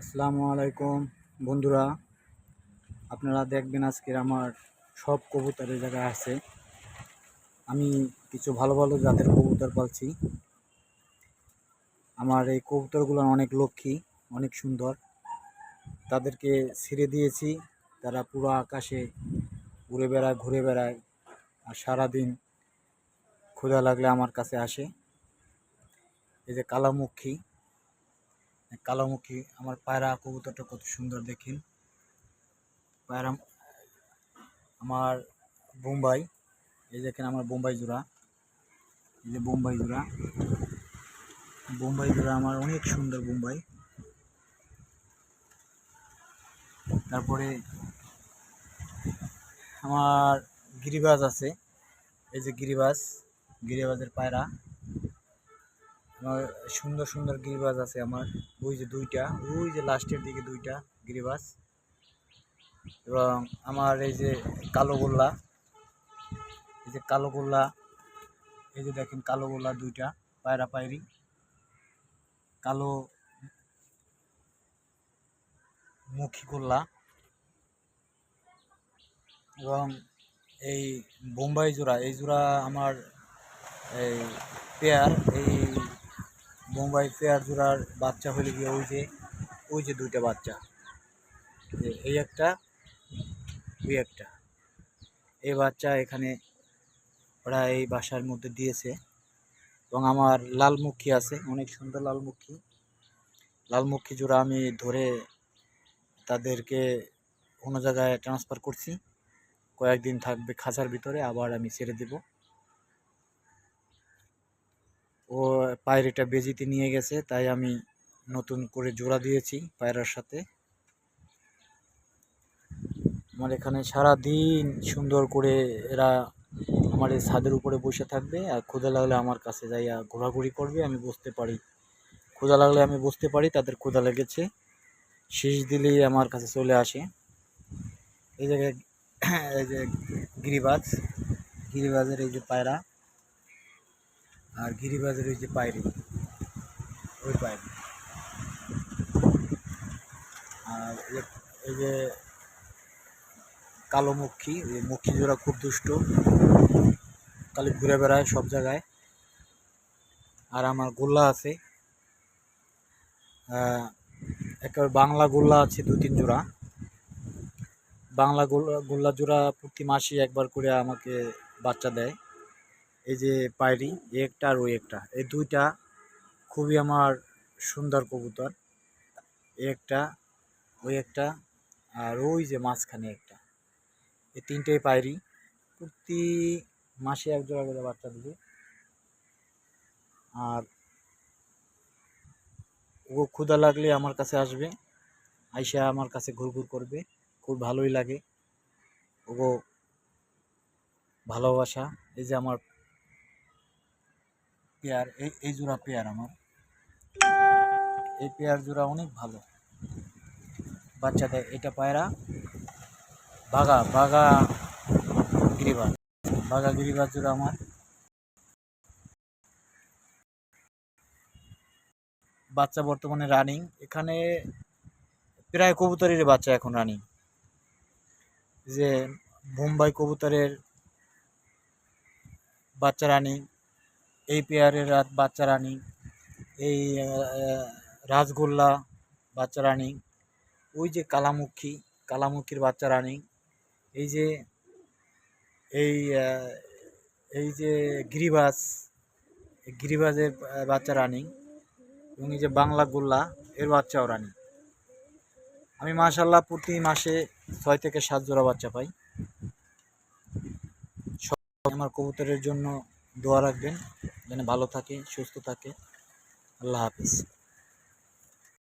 আসসালামু আলাইকুম। বন্ধুরা, আপনারা দেখবেন আজকের আমার সব কবুতরের জায়গায় আছে। আমি কিছু ভালো ভালো জাতের কবুতর পালছি। আমার এই কবুতরগুলো অনেক লক্ষ্মী, অনেক সুন্দর। তাদেরকে ছেড়ে দিয়েছি। তারা পুরো আকাশে উড়ে বেড়ায়, ঘুরে বেড়ায় আর সারাদিন ক্ষুধা লাগলে আমার কাছে আসে। এই যে কালামুখী কালোমুখী, আমার পায়রা কবুতরটা কত সুন্দর দেখেন। পায়রা আমার বোম্বাই, এই দেখেন আমার বোম্বাই জোড়া। এই যে বোম্বাই জোড়া। বোম্বাই জোড়া আমার অনেক সুন্দর বোম্বাই। তারপরে আমার গিরিবাজ আছে। এই যে গিরিবাজ, গিরিবাজের পায়রা। সুন্দর সুন্দর গিরিবাজ আছে আমার। ওই যে দুইটা, ওই যে লাস্টের দিকে দুইটা গিরিবাজ। এবং আমার এই যে কালো গোল্লা, এই যে কালো গোল্লা, এই যে দেখেন কালো গোল্লা দুইটা, পায়রা পায়রি। কালো মুখী গোল্লা। এবং এই বোম্বাই জোড়া, এই জোড়া আমার এই পেয়ার, এই বোম্বাই পেয়ার জোড়ার বাচ্চা হলে গিয়ে ওই যে ওই যে দুইটা বাচ্চা। এই একটা, ওই একটা। এই বাচ্চা এখানে ওরা এই বাসার মধ্যে দিয়েছে। এবং আমার লালমুখী আছে, অনেক সুন্দর লালমুখী। লালমুখী জোড়া আমি ধরে তাদেরকে কোনো জায়গায় ট্রান্সফার করছি। কয়েকদিন থাকবে খাঁচার ভিতরে, আবার আমি ছেড়ে দেবো। ও পায়রিটা বেজিতে নিয়ে গেছে, তাই আমি নতুন করে জোড়া দিয়েছি পায়রার সাথে। আমার এখানে সারা দিন সুন্দর করে এরা আমার এই ছাদের উপরে বসে থাকবে, আর ক্ষুধা লাগলে আমার কাছে যাইয়া ঘোরাঘুরি করবে, আমি বুঝতে পারি। ক্ষুধা লাগলে আমি বুঝতে পারি, তাদের ক্ষুধা লেগেছে। শীষ দিলেই আমার কাছে চলে আসে। এই জায়গায়, এই যে গিরিবাজ, গিরিবাজের এই যে পায়রা আর গিরিবাজের ওই যে পায়রি। ওই পায়রি। আর এই যে কালো মক্ষী, এই মক্ষী জোড়া খুব দুষ্ট। খালি ঘুরে বেড়ায় সব জায়গায়। আর আমার গোল্লা আছে। একেবারে বাংলা গোল্লা আছে দু তিন জোড়া। বাংলা গোল্লা গোল্লা জোড়া প্রতি মাসে একবার করে আমাকে বাচ্চা দেয়। এই যে পায়রি একটা আর ওই একটা। এই দুইটা খুবই আমার সুন্দর কবুতর। একটা, ওই একটা আর ওই যে মাঝখানে একটা। এই তিনটেই পায়রি। প্রতি মাসে এক জোড়া করে বাচ্চা দেবে। আর ও ক্ষুদা লাগলে আমার কাছে আসবে। আইসা আমার কাছে ঘুরঘুর করবে। খুব ভালোই লাগে। ও ভালোবাসা। এই যে আমার পেয়ার, এই এই জোড়া পেয়ার আমার। এই পেয়ার জোড়া অনেক ভালো। বাচ্চা দেয় এটা পায়রা, বাঘা বাঘা গিরিবাজ। বাঘা গিরিবাজ জোড়া আমার। বাচ্চা বর্তমানে রানিং এখানে প্রায় কবুতরের বাচ্চা এখন রানিং যে বোম্বাই কবুতরের বাচ্চা রানিং এই পেয়ারের রাত বাচ্চা রানিং, এই রাজগোল্লা বাচ্চা রানিং, ওই যে কালামুখী, কালামুখীর বাচ্চা রানিং, এই যে, এই এই যে গিরিবাজ গিরিবাজের বাচ্চা রানিং এবং এই যে বাংলা গোল্লা, এর বাচ্চাও রানিং। আমি মাশাল্লাহ প্রতি মাসে ছয় থেকে সাত জোড়া বাচ্চা পাই। আমার কবুতরের জন্য দোয়া রাখবেন। যেন ভালো থাকে সুস্থ থাকে। আল্লাহ হাফিজ।